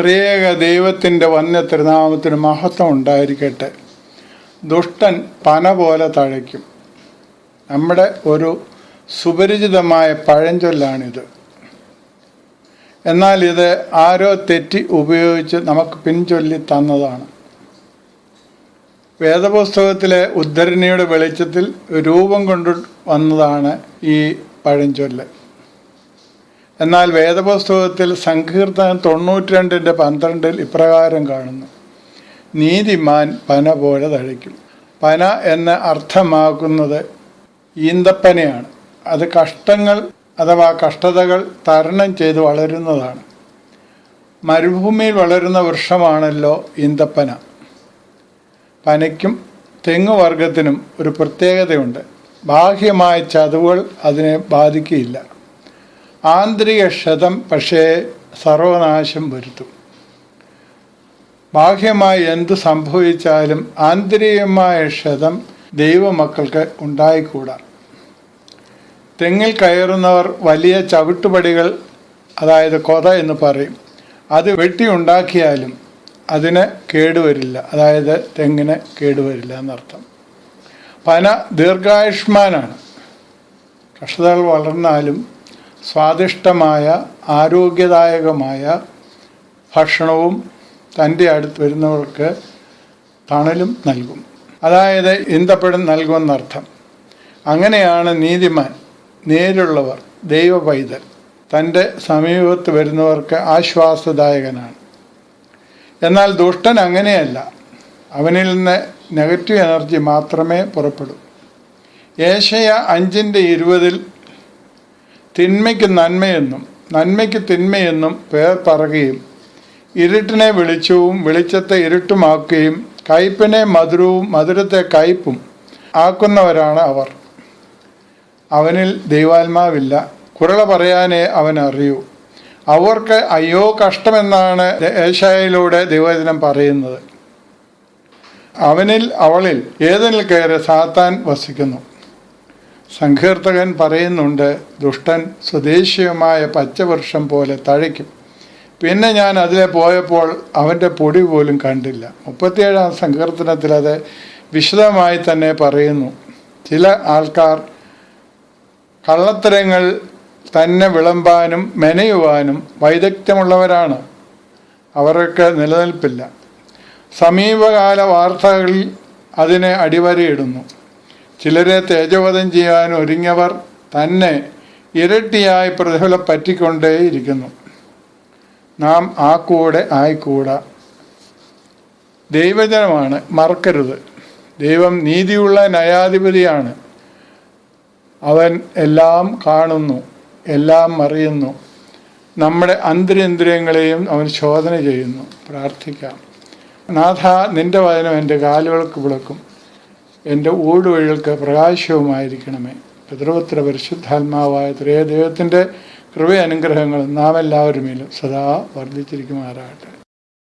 ത്രിയേക ദൈവത്തിന്റെ വന്യ തിരുനാമത്തിന് മഹത്വം ഉണ്ടായിരിക്കട്ടെ. ദുഷ്ടൻ പന പോലെ തഴയ്ക്കും. നമ്മുടെ ഒരു സുപരിചിതമായ പഴഞ്ചൊല്ലാണിത്. എന്നാൽ ഇത് ആരോ തെറ്റി ഉപയോഗിച്ച് നമുക്ക് പിൻചൊല്ലി തന്നതാണ്. വേദപുസ്തകത്തിലെ ഉദ്ധരണിയുടെ വെളിച്ചത്തിൽ രൂപം കൊണ്ടു വന്നതാണ് ഈ പഴഞ്ചൊല്ല്. എന്നാൽ വേദപുസ്തകത്തിൽ സങ്കീർത്തനം തൊണ്ണൂറ്റി രണ്ടിന്റെ പന്ത്രണ്ടിൽ ഇപ്രകാരം കാണുന്നു. നീതിമാൻ പന പോലെ തഴയ്ക്കും പന എന്ന് അർത്ഥമാക്കുന്നത് ഈന്തപ്പനയാണ്. അത് കഷ്ടങ്ങൾ അഥവാ കഷ്ടതകൾ തരണം ചെയ്ത് വളരുന്നതാണ്. മരുഭൂമിയിൽ വളരുന്ന വൃക്ഷമാണല്ലോ ഈന്തപ്പന. പനയ്ക്കും തെങ്ങുവർഗത്തിനും ഒരു പ്രത്യേകതയുണ്ട്. ബാഹ്യമായ ചതുവുകൾ അതിനെ ബാധിക്കുകയില്ല. ആന്തരിക ക്ഷതം പക്ഷേ സർവനാശം വരുത്തും. ബാഹ്യമായി എന്ത് സംഭവിച്ചാലും ആന്തരികമായ ക്ഷതം ദൈവമക്കൾക്ക് ഉണ്ടായിക്കൂടാ. തെങ്ങിൽ കയറുന്നവർ വലിയ ചവിട്ടുപടികൾ അതായത് കൊത എന്ന് പറയും അത് വെട്ടിയുണ്ടാക്കിയാലും അതിന് കേടുവരില്ല. അതായത് തെങ്ങിന് കേടുവരില്ല എന്നർത്ഥം. പന ദീർഘായുഷ്മാനാണ്. കഷ്ടതകൾ വളർന്നാലും സ്വാദിഷ്ടമായ ആരോഗ്യദായകമായ ഭക്ഷണവും തന്റെ അടുത്ത് വരുന്നവർക്ക് തണലും നൽകും. അതായത് ഇന്തപ്പഴം നൽകുമെന്നർത്ഥം. അങ്ങനെയാണ് നീതിമാൻ നേരുള്ളവർ ദൈവ പൈതൽ തന്റെ സമീപത്ത് വരുന്നവർക്ക് ആശ്വാസദായകനാണ്. എന്നാൽ ദുഷ്ടൻ അങ്ങനെയല്ല. അവനിൽ നിന്ന് നെഗറ്റീവ് എനർജി മാത്രമേ പുറപ്പെടൂ. ഏഷ്യ അഞ്ചിന്റെ ഇരുപതിൽ തിന്മയ്ക്ക് നന്മയെന്നും നന്മയ്ക്ക് തിന്മയെന്നും പേർ പറയുകയും ഇരുട്ടിനെ വെളിച്ചവും വെളിച്ചത്തെ ഇരുട്ടുമാക്കുകയും കയ്പിനെ മധുരവും മധുരത്തെ കയ്പും ആക്കുന്നവരാണ് അവർ. അവനിൽ ദൈവാത്മാവില്ല. കുരള പറയാനേ അവൻ അറിയൂ അവർക്ക് അയ്യോ കഷ്ടമെന്നാണ് ഏഷായയിലൂടെ ദൈവചനം പറയുന്നത്. അവനിൽ അവളിൽ ഏതിനിൽ കയറി സാത്താൻ വസിക്കുന്നു? സങ്കീർത്തകൻ പറയുന്നുണ്ട് ദുഷ്ടൻ സ്വദേശീയമായ പച്ചവൃക്ഷം പോലെ തഴയ്ക്കും. പിന്നെ ഞാൻ അതിലെ പോയപ്പോൾ അവന്റെ പൊടി പോലും കണ്ടില്ല. മുപ്പത്തിയേഴാം സങ്കീർത്തനത്തിൽ അത് വിശദമായി തന്നെ പറയുന്നു. ചില ആൾക്കാർ കള്ളത്തരങ്ങൾ തന്നെ വിളമ്പാനും മെനയുവാനും വൈദഗ്ധ്യമുള്ളവരാണ്. അവർക്ക് നിലനിൽപ്പില്ല. സമീപകാല വാർത്തകളിൽ അതിനെ അടിവരയിടുന്നു. ചിലരെ തേജവധം ചെയ്യാൻ ഒരുങ്ങിയവർ തന്നെ ഇരട്ടിയായി പ്രതിഫലം പറ്റിക്കൊണ്ടേയിരിക്കുന്നു നാം ആ കൂടെ ആയിക്കൂടാ. ദൈവജനമാണ് മറക്കരുത്. ദൈവം നീതിയുള്ള നയാധിപതിയാണ് അവൻ എല്ലാം കാണുന്നു എല്ലാം അറിയുന്നു. നമ്മുടെ അന്തരേന്ദ്രിയങ്ങളെയും അവൻ ശോധന ചെയ്യുന്നു. പ്രാർത്ഥിക്കാം. നാഥ നിന്റെ വചനം എന്റെ കാലുകൾക്ക് വിളക്കും. എന്റെ ഊടുവഴികൾക്ക് പ്രകാശവുമായിരിക്കണമേ. പിതൃപുത്ര പരിശുദ്ധാത്മാവായ ത്രേ ദൈവത്തിന്റെ കൃപ നാം എല്ലാവരുമേലും സദാ വർദ്ധിച്ചിരിക്കുമാറാകട്ടെ.